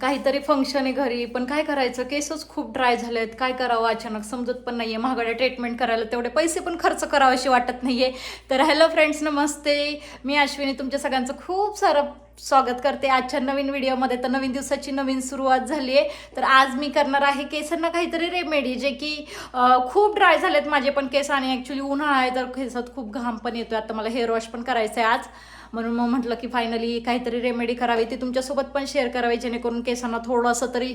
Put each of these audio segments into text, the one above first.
काहीतरी फंक्शन आहे घरी पण काय करायचं? केसच खूप ड्राय झाले आहेत काय करावं? अचानक समजत पण नाही आहे महागड्या ट्रीटमेंट करायला तेवढे पैसे पण खर्च करावेसे वाटत नाही आहे तर हॅलो फ्रेंड्स नमस्ते. मी अश्विनी तुमच्या सगळ्यांचं खूप सारं स्वागत करते. आजच्या नवीन व्हिडिओमध्ये तर नवीन दिवसाची नवीन सुरुवात झाली आहे तर आज मी करणार आहे केसांना काहीतरी रेमेडी जे की खूप ड्राय झालेत माझे पण केस आणि ॲक्च्युली उन्हाळा आहे तर केसात खूप घाम पण येतो आता मला हेअर वॉश पण करायचं आहे आज. म्हणून मग म्हटलं की फायनली काहीतरी रेमेडी करावी. ती तुमच्यासोबत पण शेअर करावी जेणेकरून केसांना थोडंसं तरी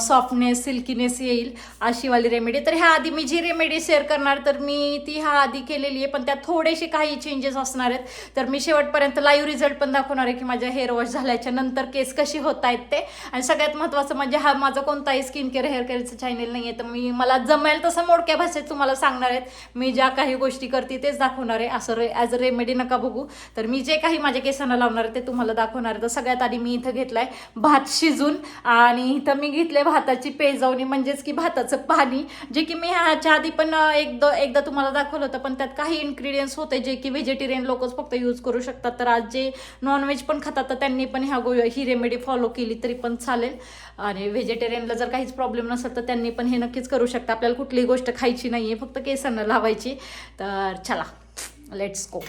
सॉफ्टनेस सिल्कीनेस येईल अशीवाली रेमेडी तर ह्या आधी मी जी रेमेडी शेअर करणार तर मी ती ह्या आधी केलेली आहे पण त्यात थोडेसे काही चेंजेस असणार आहेत. तर मी शेवटपर्यंत लाईव्ह रिझल्ट पण दाखवणार आहे की माझ्या हेअर वॉश झाल्याच्यानंतर केस कशी होत आहेत ते. आणि सगळ्यात महत्त्वाचं म्हणजे हा माझा कोणताही स्किन केअर हेअर केअरचं चॅनेल नाही आहे तर मी मला जमेल तसं मोडक्या भाषेत तुम्हाला सांगणार आहेत. मी ज्या काही गोष्टी करते तेच दाखवणार आहे. असं रे ॲज अ रेमेडी नका बघू. तर मी जे काही माझ्या केसांना लावणार आहे ते तुम्हाला दाखवणार आहे. तर सगळ्यात आधी मी इथं घेतलाय भात शिजून आणि इथं मी घेतले भाताची पेजवणी म्हणजेच की भाताचं पाणी जे की मी ह्याच्या आधी पण एकदा एकदा तुम्हाला दाखवलं होतं पण त्यात काही इन्ग्रेडियंट्स होते जे की व्हेजिटेरियन लोकच फक्त यूज करू शकतात. तर आज जे नॉनव्हेज पण खातात तर त्यांनी पण ह्या गो ही रेमेडी फॉलो केली तरी पण चालेल. आणि व्हेजिटेरियनला जर काहीच प्रॉब्लेम नसेल तर त्यांनी पण हे नक्कीच करू शकता. आपल्याला कुठलीही गोष्ट खायची नाही आहे फक्त केसांना लावायची. तर चला लेट्स गो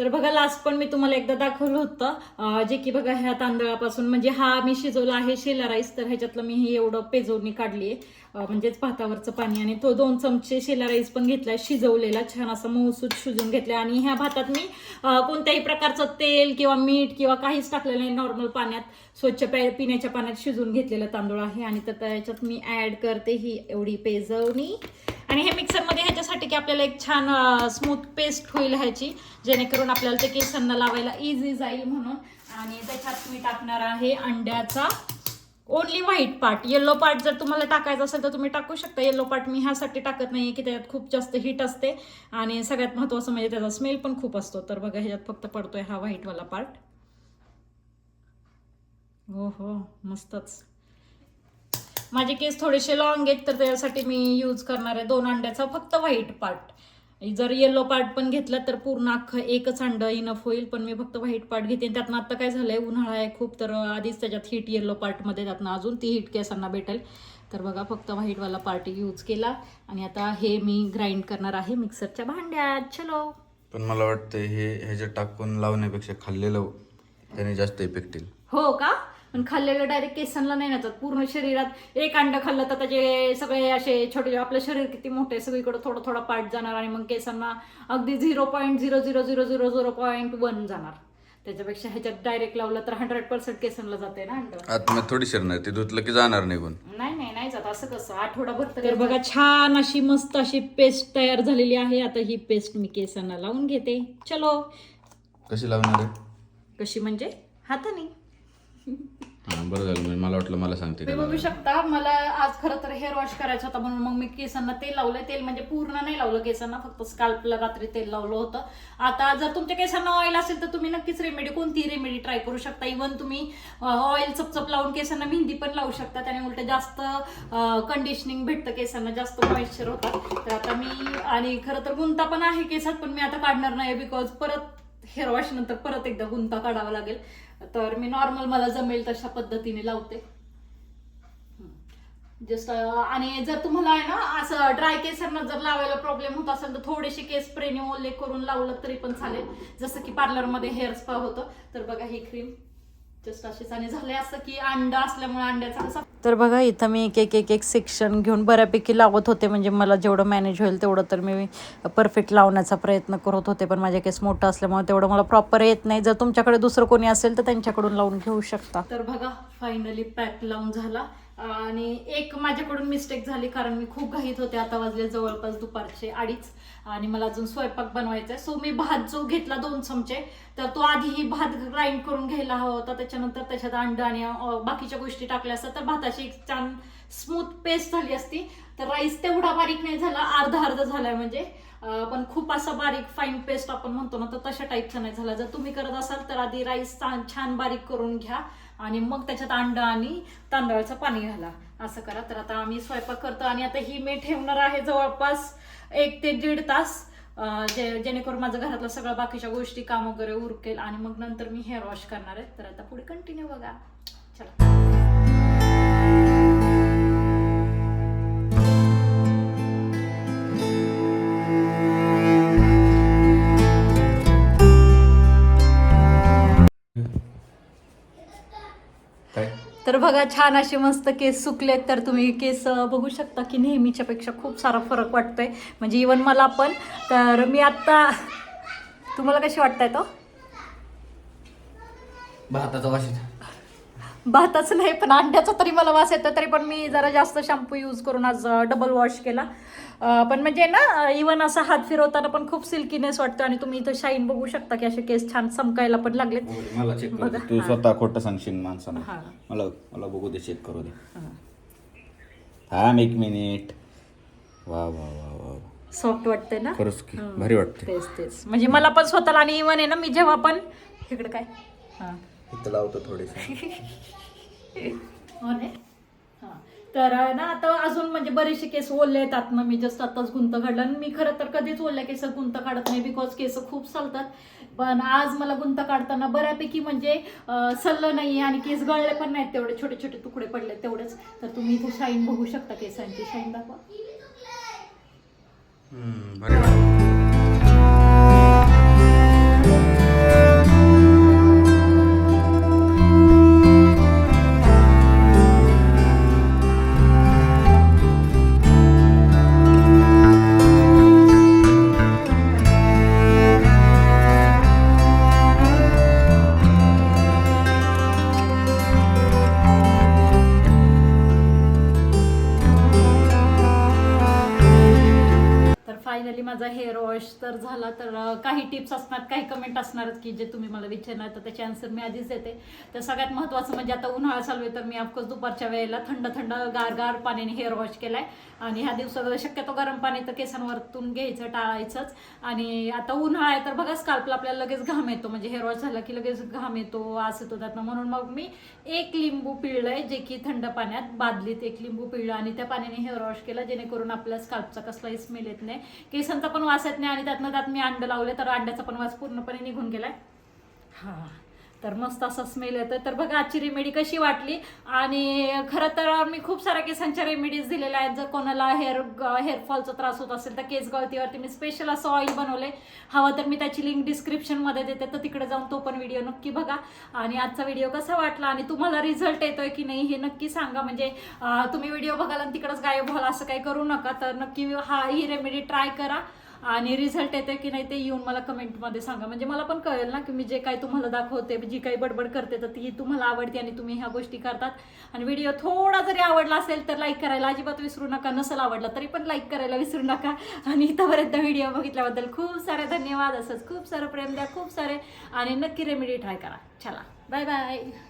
तर बघा लास्ट पण मी तुम्हाला एकदा दाखवलं होतं. जे की बघा ह्या तांदळापासून म्हणजे हा मी शिजवला आहे शेला राईस तर ह्याच्यातलं मी हे एवढं पेजवणी काढली आहे. म्हणजेच भातावरचं पाणी. आणि तो दोन चमचे शेला राईस पण घेतलाय शिजवलेला. छान असा मऊसूद शिजून घेतलाय. आणि ह्या भातात मी कोणत्याही प्रकारचं तेल किंवा मीठ किंवा काहीच टाकलेलं नाही. नॉर्मल पाण्यात स्वच्छ पिण्याच्या पाण्यात शिजून घेतलेला तांदूळ आहे. आणि तर त्याच्यात मी ऍड करते ही एवढी पेजवणी. आणि हे मिक्सरमध्ये ह्याच्यासाठी की आपल्याला एक छान स्मूथ पेस्ट होईल ह्याची जेणेकरून आपल्याला ते केसांना लावायला इझी जाईल म्हणून. आणि त्याच्यात मी टाकणार आहे अंड्याचा only white part yellow part जर तुम्हाला टाकायचं असेल तर तुम्ही टाकू शकता. येलो पार्ट मी ह्यासाठी टाकत नाही की त्याच्यात खूप जास्त हीट असते. आणि सगळ्यात महत्त्वाचं म्हणजे त्याचा स्मेल पण खूप असतो. तर बघा ह्याच्यात फक्त पडतोय हा व्हाईटवाला पार्ट हो हो मस्तच. माझे केस थोडेसे लॉंग आहेत तर त्यासाठी मी यूज करणार आहे दोन अंड्याचा फक्त व्हाईट पार्ट जर येलो पार्ट पण घेतला तर पूर्ण अख्खं एकच अंड इनफ होईल पण मी फक्त व्हाईट पार्ट घेते. आणि त्यातनं आता काय झालंय उन्हाळा आहे खूप तर आधीच त्याच्यात हीट येलो पार्टमध्ये त्यातनं अजून ती हीट केसांना भेटेल. तर बघा फक्त व्हाईटवाला पार्ट यूज केला. आणि आता हे मी ग्राइंड करणार आहे मिक्सरच्या भांड्यात. चलो. पण मला वाटतं हे ह्याच्यात टाकून लावण्यापेक्षा खाल्लेलं त्याने जास्त इफेक्ट येईल. हो का? पण खाल्लेलं डायरेक्ट केसांना नाही नाचत पूर्ण शरीरात एक अंड खाल्लं तर त्याचे सगळे असे छोटे आपलं शरीर किती मोठे आहे, सगळीकडे थोडं थोडं पार्ट जाणार आणि मग केसांना अगदी zero point zero zero zero zero zero point one जाणार. त्याच्यापेक्षा ह्याच्यात डायरेक्ट लावलं तर हंड्रेड पर्सेंट केसांना जाते ना अंड. आतमध्ये थोडी शिरणार ते धुतलं की जाणार निघून? नाही नाही नाही जात. असं कसं? आठवडाभर तर बघा छान अशी मस्त अशी पेस्ट तयार झालेली आहे. आता ही पेस्ट मी केसांना लावून घेते. चलो. कशी लावणार आहे? कशी म्हणजे? हाताने. हा बरं झालं म्हणजे मला वाटलं मला सांगते तुम्ही का बघू शकता मला आज खरं तर हेअर वॉश करायचं होता म्हणून मग मी केसांना तेल लावलंय. तेल म्हणजे पूर्ण नाही लावलं केसांना फक्त स्काल्पला रात्री तेल लावलं होतं. आता जर तुमच्या केसांना ऑइल असेल तर तुम्ही नक्कीच रेमेडी कोणतीही रेमेडी ट्राय करू शकता. इव्हन तुम्ही ऑइल चपचप लावून केसांना मेहंदी पण लावू शकता. त्याने उलट जास्त कंडिशनिंग भेटतं केसांना जास्त मॉइश्चर होतात तर आता मी आणि खरं तर गुंता पण आहे केसात पण मी आता काढणार नाही बिकॉज परत हेअर वॉश नंतर परत एकदा गुंता काढावा लागेल. तर मी नॉर्मल मला जमेल तशा पद्धतीने लावते. जस्ट आणि जर तुम्हाला आहे ना असं ड्राय केसांना जर लावायला प्रॉब्लेम होत असेल तर थोडेसे केस स्प्रेने ओले करून लावलं तरी पण चालेल. जसं की पार्लरमध्ये हेअर स्पा होतं. तर बघा ही क्रीम जस्ट अशीच आणि झाले असं की अंडा असल्यामुळे अंड्याचा असा तर बघा इथं मी एक एक एक एक सेक्शन घेऊन बऱ्यापैकी लावत होते. म्हणजे मला जेवढं मॅनेज होईल तेवढं तर मी परफेक्ट लावण्याचा प्रयत्न करत होते. पण माझ्या केस मोठं असल्यामुळे तेवढं मला प्रॉपर येत नाही. जर तुमच्याकडे दुसरं कोणी असेल तर त्यांच्याकडून लावून घेऊ शकता. तर बघा फायनली पॅक लावून झाला. आणि एक माझ्याकडून मिस्टेक झाली कारण मी खूप घाईत होते. आता वाजले जवळपास दुपारचे अडीच. आणि मला अजून स्वयंपाक बनवायचा आहे सो मी भात जो घेतला दोन चमचे तर तो आधीही भात ग्राइंड करून घ्यायला हवा होता. त्याच्यानंतर त्याच्यात अंड आणि बाकीच्या गोष्टी टाकल्या असतात. तर भाताची एक छान स्मूथ पेस्ट झाली असती. तर राईस तेवढा बारीक नाही झाला अर्धा अर्धा झालाय म्हणजे. पण खूप असा बारीक फाईन पेस्ट आपण म्हणतो ना तर तशा टाईपचा नाही झाला. जर तुम्ही करत असाल तर आधी राईस छान बारीक करून घ्या आणि मग त्याच्यात अंड आणि तांदळाचं पाणी घाला. असं करा. तर आता आम्ही स्वयंपाक करतो आणि आता ही मी ठेवणार आहे जवळपास एक ते दीड तास. जे जेणेकरून माझं घरातलं सगळं बाकीच्या गोष्टी काम वगैरे उरकेल आणि मग नंतर मी हेअर वॉश करणार आहे. तर आता पुढे कंटिन्यू बघा. चला. तर बघा छान असे मस्त केस सुकलेत. तर तुम्ही केस बघू शकता की नेहमीच्या पेक्षा खूप सारा फरक वाटतोय. म्हणजे इवन मला पण. तर मी आत्ता तुम्हाला कशी वाटताय तो हो? भाताचा वाशीत भाताचं नाही पण अंड्याचा तरी मला वास येतो तरी पण मी जरा जास्त शॅम्पू यूज करून आज डबल वॉश केला. पण म्हणजे ना इवन असं हात फिरवताना पण खूप सिल्कीनेस वाटतो आणि तुम्ही इथं शाईन बघू शकता की असे केस छान चमकायला पण लागलेत. मला चेक बघा, तू हा. स्वतः खोटं सांगशील माणसाला हा. मला मला बघू दे चेक करू दे. हा. थांब एक मिनिट वा वा वा वा सॉफ्ट वाटते ना? खरंच की हं. भारी वाटते तेच तेच. म्हणजे मला पण स्वतःला आणि इवन आहे ना मी जेव्हा पण इकडे काय? हां. इथं लावतो थोडेसे हो? हां. तर ना आता अजून म्हणजे बरेचसे केस ओले येतात ना मी जस्ट आताच गुंत काढलं. आणि मी खरं तर कधीच ओल्या केस गुंत काढत नाही बिकॉज केस खूप चालतात पण आज मला गुंत काढताना बऱ्यापैकी म्हणजे सल्लं नाही आणि केस गळले पण नाहीत तेवढे. छोटे छोटे तुकडे पडले तेवढेच. तर तुम्ही इथे शाईन बघू शकता केसांची. शाईन दाखवा. फायनली माझा हेअर वॉश तर झाला तर काही टिप्स असणार काही कमेंट असणार की जे तुम्ही मला विचारणार तर त्याचे आन्सर मी आधीच देते. तर सगळ्यात महत्त्वाचं म्हणजे आता उन्हाळा चालू आहे तर मी ऑफकोर्स दुपारच्या वेळेला थंड थंड गार गार पाण्याने हेअर वॉश केलाय. आणि ह्या दिवसात शक्यतो गरम पाणी तर केसांवरतून घ्यायचं टाळायचंच. आणि आता उन्हाळा आहे तर बघा स्काल्पला आपल्याला लगेच घाम येतो. म्हणजे हेअर वॉश झाला की लगेच घाम येतो असं येतो त्यातनं. म्हणून मग मी एक लिंबू पिळलंय जे की थंड पाण्यात बादलीत एक लिंबू पिळलं आणि त्या पाण्याने हेअर वॉश केला जेणेकरून आपल्या स्काल्पचा कसलाही स्मेल येत नाही. केस केसांचा पण वास येत नाही आणि त्यातनं त्यात मी अंड लावले तर अंड्याचा पण वास पूर्णपणे निघून गेलाय. हा. तर मस्त असा स्मेल येतं तर बघा आजची रेमेडी कशी वाटली? आणि खरं तर मी खूप साऱ्या केसांच्या रेमेडीज दिलेल्या आहेत. जर कोणाला हेअर हेअरफॉलचा त्रास होत असेल तर केस गळतीवरती मी स्पेशल असं ऑइल बनवले हवं तर मी त्याची लिंक डिस्क्रिप्शनमध्ये देते. तर तिकडे जाऊन तो पण व्हिडिओ नक्की बघा. आणि आजचा व्हिडिओ कसा वाटला आणि तुम्हाला रिझल्ट येतोय की नाही हे नक्की सांगा. म्हणजे तुम्ही व्हिडिओ बघाल आणि तिकडंच गायब व्हाल असं काही करू नका. तर नक्की हा ही रेमेडी ट्राय करा. आणि रिझल्ट येते की नाही ते येऊन मला कमेंटमध्ये सांगा. म्हणजे मला पण कळेल ना की मी जे काही तुम्हाला दाखवते जी काही बडबड करते तर ती तुम्हाला आवडते आणि तुम्ही ह्या गोष्टी करतात. आणि व्हिडिओ थोडा जरी आवडला असेल तर लाईक करायला अजिबात विसरू नका. नसेल आवडला तरी पण लाईक करायला विसरू नका. आणि इथंपर्यंत व्हिडिओ बघितल्याबद्दल खूप सारे धन्यवाद. असंच खूप सारं प्रेम द्या खूप सारे. आणि नक्की रेमेडी ट्राय करा. चला. Bye bye